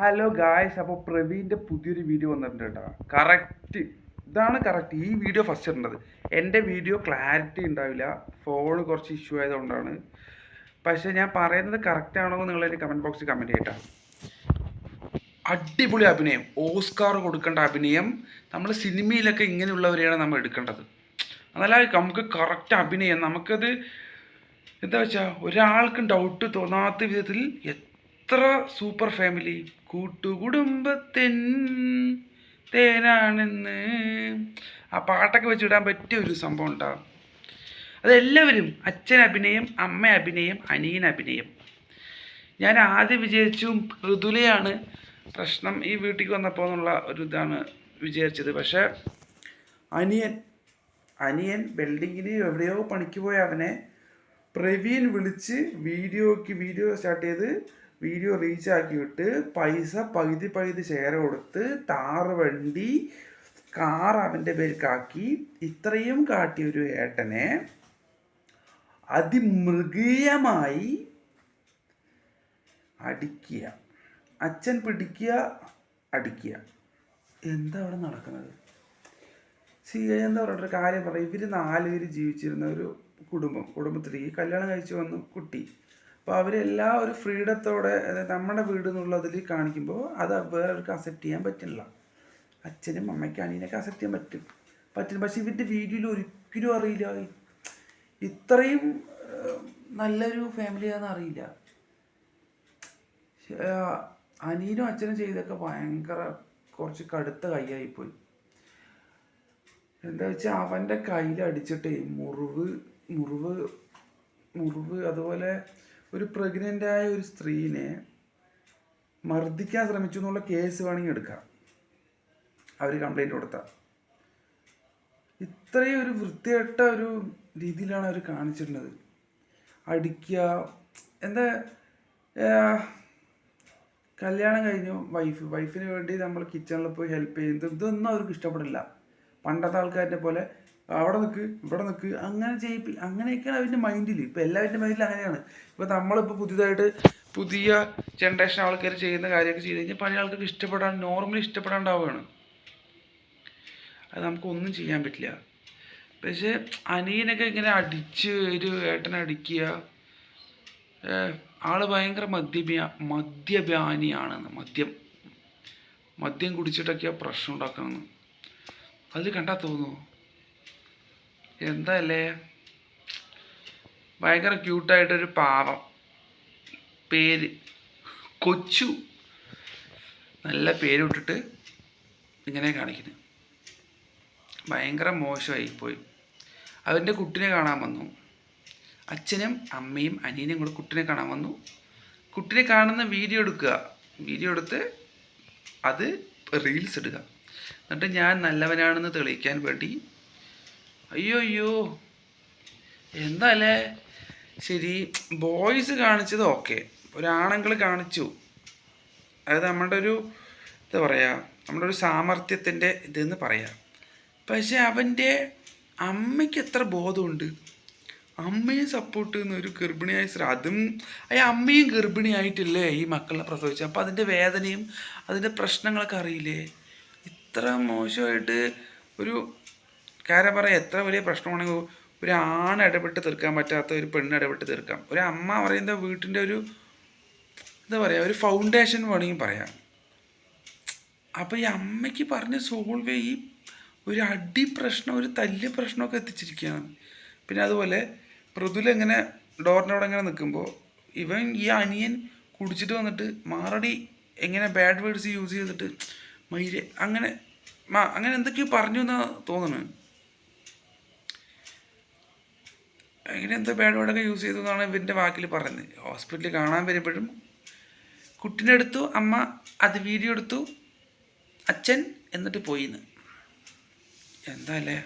Hello guys അപ്പോൾ പ്രവീന്റെ പുതിയൊരു video വന്നിട്ടുണ്ട്? കേട്ടോ കറക്റ്റ് ഇതാണ് കറക്റ്റ് ഈ വീഡിയോ ഫസ്റ്റ് ഇടേണ്ടത്. എന്റെ വീഡിയോ ക്ലാരിറ്റി ഉണ്ടാവില്ല. ഫോൺ കുറച്ച് ഇഷ്യൂ ആയതുകൊണ്ടാണ്. പക്ഷേ ഞാൻ പറയുന്നത് കറക്റ്റ് ആണോ എന്ന് നിങ്ങളൊരു കമന്റ് ബോക്സിൽ കമന്റ് ചെയ്യട്ടോ. അടിപൊളി അഭിനയം. ഓസ്കാർ കൊടുക്കേണ്ട അഭിനയം. നമ്മൾ സിനിമയിലൊക്കെ ഇങ്ങനെയുള്ളവരെയാണ് നമ്മൾ എടുക്കേണ്ടത്. അതല്ല നമുക്ക് കറക്റ്റ് അഭിനയം. നമുക്കത് എന്താ വെച്ചാൽ ഒരാൾക്കും ഡൗട്ട് തോന്നാത്ത വിധത്തിൽ എത്ര സൂപ്പർ ഫാമിലി? കൂട്ടുകുടുംബത്തിൻ തേനാണെന്ന്. ആ പാട്ടൊക്കെ വെച്ചിടാൻ പറ്റിയ ഒരു സംഭവം ഉണ്ടാകും അതെല്ലാവരും അച്ഛൻ അഭിനയം അമ്മ അഭിനയം അനിയൻ അഭിനയം. ഞാൻ ആദ്യം വിചാരിച്ചു ഋതുലയാണ് പ്രശ്നം ഈ വീട്ടിൽ വന്നപ്പോൾ എന്നുള്ള ഒരു ഇതാണ് വിചാരിച്ചത്. പക്ഷേ അനിയൻ അനിയൻ ബിൽഡിങ്ങിന് എവിടെയോ പണിക്ക് പോയ. അവനെ പ്രവീൺ വിളിച്ച് വീഡിയോക്ക് വീഡിയോ സ്റ്റാർട്ട് ചെയ്ത് വീഡിയോ റീച്ച് ആക്കി വിട്ട് പൈസ പകുതി പകുതി ഷെയർ കൊടുത്ത് താറ് വണ്ടി കാർ അവന്റെ പേർക്കാക്കി ഇത്രയും കാട്ടിയ ഒരു ഏട്ടനെ അതിമൃഗീയമായി അടിക്കുക. അച്ഛൻ പിടിക്കുക അടിക്കുക. എന്താ അവിടെ നടക്കുന്നത്? സി എന്താ പറയുക ഒരു കാര്യം പറയാം. ഇവർ നാല് പേര് ജീവിച്ചിരുന്ന ഒരു കുടുംബം. കുടുംബത്തിലേക്ക് കല്യാണം കഴിച്ചു വന്നു കുട്ടി. അപ്പോൾ അവരെല്ലാം ഒരു ഫ്രീഡത്തോടെ നമ്മുടെ വീട് എന്നുള്ളതിൽ കാണിക്കുമ്പോൾ അത് വേറൊരു അക്സെപ്റ്റ് ചെയ്യാൻ പറ്റില്ല. അച്ഛനും അമ്മയ്ക്കും അനിയനൊക്കെ അക്സെപ്റ്റ് ചെയ്യാൻ പറ്റും. പറ്റും പക്ഷെ ഇവന്റെ വീഡിയോയിൽ ഒരിക്കലും അറിയില്ല. ഇത്രയും നല്ലൊരു ഫാമിലിയാണെന്ന് അറിയില്ല. അനിയനും അച്ഛനും ചെയ്തൊക്കെ ഭയങ്കര കുറച്ച് കടുത്ത കൈയായിപ്പോയി എന്താ വെച്ചാൽ അവന്റെ കയ്യിൽ അടിച്ചിട്ട് മുറിവ് മുറിവ് മുറിവ് അതുപോലെ ഒരു പ്രഗ്നന്റായ ഒരു സ്ത്രീനെ മർദ്ദിക്കാൻ ശ്രമിച്ചു എന്നുള്ള കേസ് വേണമെങ്കിൽ എടുക്കാം. അവർ കംപ്ലൈന്റ് കൊടുത്താൽ ഇത്രയും ഒരു വൃത്തികെട്ട ഒരു രീതിയിലാണ് അവർ കാണിച്ചിട്ടുള്ളത് അടിക്കുക എന്താ കല്യാണം കഴിഞ്ഞു വൈഫ് വൈഫിന് വേണ്ടി നമ്മൾ കിച്ചണിൽ പോയി ഹെൽപ്പ് ചെയ്യുന്നത്. ഇതൊന്നും അവർക്ക് ഇഷ്ടപ്പെടില്ല. പണ്ടത്തെ ആൾക്കാരുടെ പോലെ അവിടെ നിൽക്ക് ഇവിടെ നിൽക്ക് അങ്ങനെ ചെയ്യിപ്പി അങ്ങനെയൊക്കെയാണ് അവരുടെ മൈൻഡിൽ ഇപ്പോൾ എല്ലാവരുടെ മൈൻഡിൽ അങ്ങനെയാണ്. ഇപ്പോൾ നമ്മളിപ്പോൾ പുതിയതായിട്ട് പുതിയ ജനറേഷൻ ആൾക്കാർ ചെയ്യുന്ന കാര്യമൊക്കെ ചെയ്ത് കഴിഞ്ഞാൽ പഴയ ആൾക്കാർക്ക് ഇഷ്ടപ്പെടാൻ നോർമലി ഇഷ്ടപ്പെടാണ്ടാവുകയാണ്. അത് നമുക്കൊന്നും ചെയ്യാൻ പറ്റില്ല. പക്ഷേ അനിയനൊക്കെ ഇങ്ങനെ അടിച്ച് ഒരു ഏട്ടനെ അടിക്കുക ആൾ ഭയങ്കര മദ്യപിയ മദ്യപാനിയാണെന്ന് മദ്യം മദ്യം കുടിച്ചിട്ടൊക്കെയാ പ്രശ്നം ഉണ്ടാക്കണമെന്ന് അതിൽ കണ്ടാൽ തോന്നുന്നു എന്താല്ലേ? ഭയങ്കര ക്യൂട്ടായിട്ടൊരു പാവം. പേര് കൊച്ചു. നല്ല പേര് വിട്ടിട്ട് ഇങ്ങനെ കാണിക്കുന്നു. ഭയങ്കര മോശമായി പോയി അവന്റെ കുട്ടിനെ കാണാൻ വന്നു. അച്ഛനും അമ്മയും അനിയനും കൂടെ കുട്ടിനെ കാണാൻ വന്നു. കുട്ടിനെ കാണുന്ന വീഡിയോ എടുക്കുക. വീഡിയോ എടുത്ത് അത് റീൽസ് ഇടുക. എന്നിട്ട് ഞാൻ നല്ലവനാണെന്ന് തെളിയിക്കാൻ വേണ്ടി അയ്യോ അയ്യോ എന്താല്ലേ? ശരി ബോയ്സ് കാണിച്ചത് ഓക്കെ ഒരാണുങ്ങൾ കാണിച്ചു. അതായത് നമ്മുടെ ഒരു എന്താ പറയുക നമ്മുടെ ഒരു സാമർഥ്യത്തിന്റെ ഇതെന്ന് പറയാം. പക്ഷെ അവന്റെ അമ്മയ്ക്ക് എത്ര ബോധമുണ്ട്? അമ്മയെ സപ്പോർട്ട് ചെയ്യുന്ന ഒരു ഗർഭിണിയായ സ്ത്രീ അതും ആ അമ്മയും ഗർഭിണിയായിട്ടില്ലേ ഈ മക്കളെ പ്രസവിച്ചത്? അപ്പോൾ അതിന്റെ വേദനയും അതിന്റെ പ്രശ്നങ്ങളൊക്കെ അറിയില്ലേ? ഇത്ര മോശമായിട്ട് ഒരു കാര്യം പറയാം എത്ര വലിയ പ്രശ്നമാണെങ്കിൽ ഒരു ആണ് ഇടപെട്ട് തീർക്കാൻ പറ്റാത്ത ഒരു പെണ്ണ് ഇടപെട്ട് തീർക്കാം. ഒരു അമ്മ പറയുന്ന വീട്ടിന്റെ ഒരു എന്താ പറയുക ഒരു ഫൗണ്ടേഷൻ വേണമെങ്കിൽ പറയാം. അപ്പോൾ ഈ അമ്മയ്ക്ക് പറഞ്ഞ് സോൾവ് ഈ ഒരു അടി പ്രശ്നം ഒരു തല്ല് പ്രശ്നമൊക്കെ എത്തിച്ചിരിക്കുകയാണ്. പിന്നെ അതുപോലെ മൃദുല ഇങ്ങനെ ഡോറിനോട് ഇങ്ങനെ നിൽക്കുമ്പോൾ ഇവൻ ഈ അനിയൻ കുടിച്ചിട്ട് വന്നിട്ട് മാറടി എങ്ങനെ ബാഡ് വേർഡ്സ് യൂസ് ചെയ്തിട്ട് മയിൽ അങ്ങനെ അങ്ങനെ എന്തൊക്കെയോ പറഞ്ഞു എന്നാണ് തോന്നുന്നത്. അങ്ങനെ എന്തോ ബാഡ് വേർഡൊക്കെ യൂസ് ചെയ്തു എന്നാണ് ഇവന്റെ വാക്കിൽ പറയുന്നത്. ഹോസ്പിറ്റലിൽ കാണാൻ വരുമ്പോഴും കുട്ടീനെ എടുത്തു അമ്മ അത് വീഡിയോ എടുത്തു അച്ഛൻ എന്നിട്ട് പോയിന്ന്. എന്താ അല്ലേ?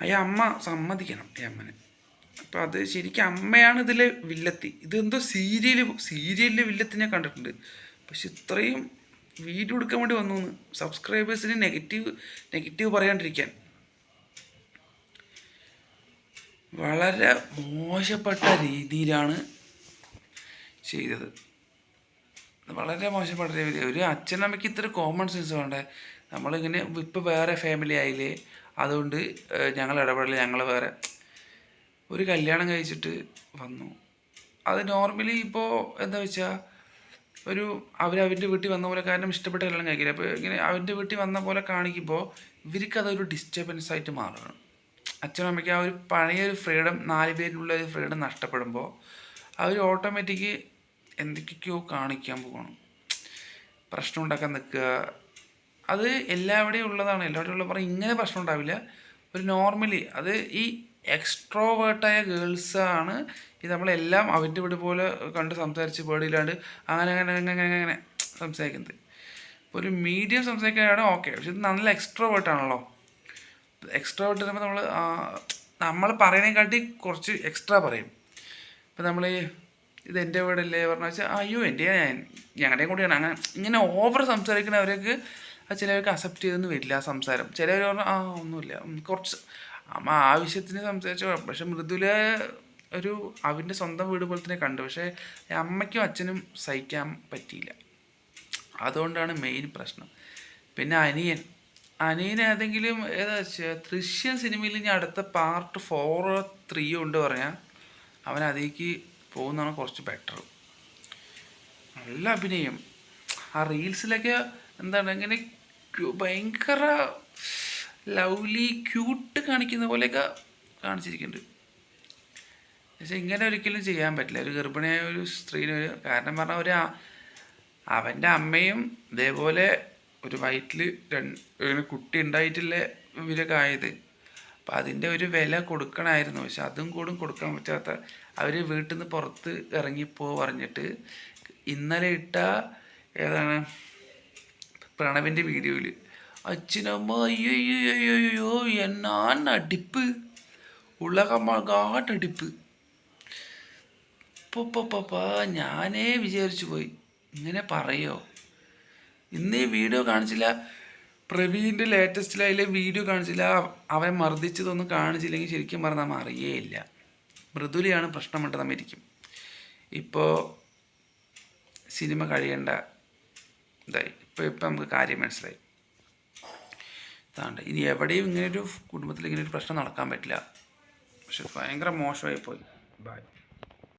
അയ്യ അമ്മ സമ്മതിക്കണം ഈ അമ്മനെ. അപ്പം അത് ശരിക്കും അമ്മയാണ് ഇതിലെ വില്ലത്തി. ഇതെന്തോ സീരിയൽ സീരിയലിലെ വില്ലത്തി ഞാൻ കണ്ടിട്ടുണ്ട്. പക്ഷെ ഇത്രയും വീഡിയോ എടുക്കാൻ വേണ്ടി വന്നു സബ്സ്ക്രൈബേഴ്സിന് നെഗറ്റീവ് നെഗറ്റീവ് പറയാണ്ടിരിക്കാൻ. വളരെ മോശപ്പെട്ട രീതിയിലാണ് ചെയ്തത്. വളരെ മോശപ്പെട്ട രീതി ഒരു അച്ഛനമ്മയ്ക്ക് ഇത്ര കോമൺ സെൻസ് വേണ്ടേ? നമ്മളിങ്ങനെ ഇപ്പോൾ വേറെ ഫാമിലി ആയില്ലേ? അതുകൊണ്ട് ഞങ്ങൾ ഇടപെടൽ ഞങ്ങൾ വേറെ. ഒരു കല്യാണം കഴിച്ചിട്ട് വന്നു. അത് നോർമലി ഇപ്പോൾ എന്താ വെച്ചാൽ ഒരു അവർ അവന്റെ വീട്ടിൽ വന്ന പോലെ കാരണം ഇഷ്ടപ്പെട്ട കല്യാണം കഴിക്കില്ല. അപ്പോൾ ഇങ്ങനെ അവന്റെ വീട്ടിൽ വന്ന പോലെ കാണിക്കുമ്പോൾ ഇവർക്കതൊരു ഡിസ്റ്റർബൻസ് ആയിട്ട് മാറുകയാണ്. അച്ഛനും അമ്മയ്ക്ക് ആ ഒരു പഴയ ഒരു ഫ്രീഡം നാല് പേരിലുള്ള ഒരു ഫ്രീഡം നഷ്ടപ്പെടുമ്പോൾ അവർ ഓട്ടോമാറ്റിക് എന്തൊക്കെയോ കാണിക്കാൻ പോകണം പ്രശ്നം ഉണ്ടാക്കാൻ നിൽക്കുക. അത് എല്ലാവിടെയും ഉള്ളതാണ്. എല്ലാവിടെയും ഉള്ള പറഞ്ഞാൽ ഇങ്ങനെ പ്രശ്നം ഉണ്ടാവില്ല. ഒരു നോർമലി അത് ഈ എക്സ്ട്രോവേർട്ടായ ഗേൾസാണ് ഈ നമ്മളെല്ലാം അവന്റെ വീട് പോലെ കണ്ട് സംസാരിച്ച് പേടിയില്ലാണ്ട് അങ്ങനെ അങ്ങനെ അങ്ങനെ അങ്ങനെ അങ്ങനെ സംസാരിക്കുന്നത്. ഇപ്പോൾ ഒരു മീഡിയം സംസാരിക്കാനാണ് ഓക്കെ പക്ഷെ ഇത് നല്ല എക്സ്ട്രോവേർട്ടാണല്ലോ എക്സ്ട്രോവേർട്ട് വരുമ്പോൾ നമ്മൾ നമ്മൾ പറയണേക്കാട്ടി കുറച്ച് എക്സ്ട്രാ പറയും. ഇപ്പം നമ്മൾ ഇത് എന്റെ വീടല്ലേ പറഞ്ഞാൽ വെച്ചാൽ അയ്യോ എന്റെ ഞാൻ ഞങ്ങളുടെയും കൂടിയാണ്. അങ്ങനെ ഇങ്ങനെ ഓവർ സംസാരിക്കുന്നവർക്ക് ചിലവർക്ക് അക്സെപ്റ്റ് ചെയ്തൊന്നും വരില്ല ആ സംസാരം. ചിലവർ പറഞ്ഞു ആ ഒന്നുമില്ല. കുറച്ച് അമ്മ ആവശ്യത്തിന് സംസാരിച്ച പക്ഷെ മൃദുല ഒരു അവന്റെ സ്വന്തം വീട് പോലെ തന്നെ കണ്ടു. പക്ഷേ അമ്മയ്ക്കും അച്ഛനും സഹിക്കാൻ പറ്റിയില്ല. അതുകൊണ്ടാണ് മെയിൻ പ്രശ്നം. പിന്നെ അനിയൻ. അനിയൻ ഏതെങ്കിലും ഏതാ ദൃശ്യം സിനിമയിൽ ഇനി അടുത്ത പാർട്ട് ഫോറോ ത്രീയോ ഉണ്ട് പറയാം അവൻ അതിലേക്ക് പോകുന്നതാണ് കുറച്ച് ബെറ്റർ നല്ല അഭിനയം. ആ റീൽസിലൊക്കെ എന്താണ് ഇങ്ങനെ ഭയങ്കര ലവ്ലി ക്യൂട്ട് കാണിക്കുന്ന പോലെയൊക്കെ കാണിച്ചിരിക്കുന്നുണ്ട്. പക്ഷെ ഇങ്ങനെ ഒരിക്കലും ചെയ്യാൻ പറ്റില്ല. ഒരു ഗർഭിണിയായ ഒരു സ്ത്രീനൊരു കാരണം പറഞ്ഞാൽ ഒരു അവന്റെ അമ്മയും ഇതേപോലെ ഒരു വയറ്റിൽ രണ്ട് കുട്ടി ഉണ്ടായിട്ടില്ല ഇവരൊക്കെ ആയത്? അപ്പം അതിന്റെ ഒരു വില കൊടുക്കണമായിരുന്നു പക്ഷെ അതും കൂടും കൊടുക്കാൻ പറ്റാത്ത അവർ വീട്ടിൽ നിന്ന് പുറത്ത് ഇറങ്ങിപ്പോ പറഞ്ഞിട്ട് ഇന്നലെ ഇട്ട ഏതാണ്? പ്രണവിന്റെ വീഡിയോയിൽ അച്ഛനമ്മ അയ്യോ അയ്യോ അയ്യോ അയ്യോ എന്നാ നടിപ്പ് നടിപ്പ് പൊപ്പപ്പാ ഞാനേ വിചാരിച്ചു പോയി. ഇങ്ങനെ പറയോ? ഇന്ന് ഈ വീഡിയോ കാണിച്ചില്ല. പ്രവീന്റെ അതിലെ വീഡിയോ കാണിച്ചില്ല. അവൻ മർദ്ദിച്ചതൊന്നും കാണിച്ചില്ലെങ്കിൽ ശരിക്കും പറഞ്ഞാൽ നമ്മൾ അറിയേയില്ല. മൃദുലയാണ് പ്രശ്നമുണ്ട് നമ്മിരിക്കും ഇപ്പോൾ സിനിമ കഴിയേണ്ട. ഇതായി ഇപ്പോൾ ഇപ്പം നമുക്ക് കാര്യം മനസ്സിലായി. ഇതാണ്ട് ഇനി എവിടെയും ഇങ്ങനെയൊരു കുടുംബത്തിൽ ഇങ്ങനെയൊരു പ്രശ്നം നടക്കാൻ പറ്റില്ല. പക്ഷെ ഭയങ്കര മോശമായി പോയി ബൈ